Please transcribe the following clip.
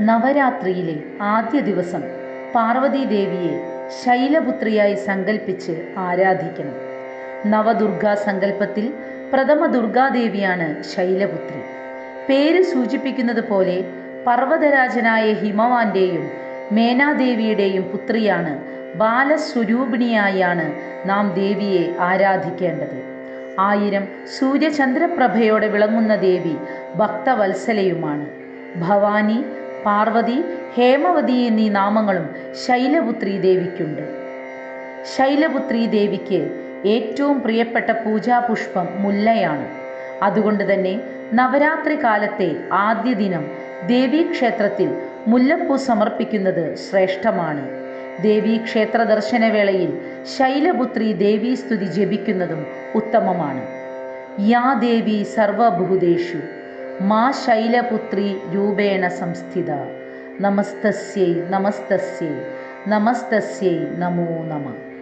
നവരാത്രിയിലെ ആദ്യ ദിവസം പാർവതീദേവിയെ ശൈലപുത്രിയായി സങ്കല്പിച്ച് ആരാധിക്കണം നവദുർഗാ സങ്കല്പത്തിൽ പ്രഥമ ദുർഗാദേവിയാണ് ശൈലപുത്രി. പേര് സൂചിപ്പിക്കുന്നത് പോലെ പർവതരാജനായ ഹിമവാന്റെയും മേനാദേവിയുടെയും പുത്രിയാണ് ബാലസ്വരൂപിണിയായാണ് നാം ദേവിയെ ആരാധിക്കേണ്ടത്. ആയിരം സൂര്യചന്ദ്രപ്രഭയോടെ വിളങ്ങുന്ന ദേവി ഭക്തവത്സലയുമാണ്. ഭവാനി പാർവതി ഹേമവതി എന്നീ നാമങ്ങളും ശൈലപുത്രി ദേവിക്കുണ്ട് ശൈലപുത്രി ദേവിക്ക് ഏറ്റവും പ്രിയപ്പെട്ട പൂജാപുഷ്പം മുല്ലയാണ്. അതുകൊണ്ട് തന്നെ നവരാത്രി കാലത്തെ ആദ്യ ദിനം ദേവീക്ഷേത്രത്തിൽ മുല്ലപ്പൂ സമർപ്പിക്കുന്നത് ശ്രേഷ്ഠമാണ്. ദേവീക്ഷേത്ര ദർശനവേളയിൽ ശൈലപുത്രി ദേവീസ്തുതി ജപിക്കുന്നതും ഉത്തമമാണ്. യാ ദേവി സർവഭൂതേഷു ಮಾ ಶೈಲಪುತ್ರಿ ರೂಪೇಣ ಸಂಸ್ಥಿತ. ನಮಸ್ತಸ್ಯೈ ನಮಸ್ತಸ್ಯೈ ನಮಸ್ತಸ್ಯೈ ನಮೋ ನಮಃ.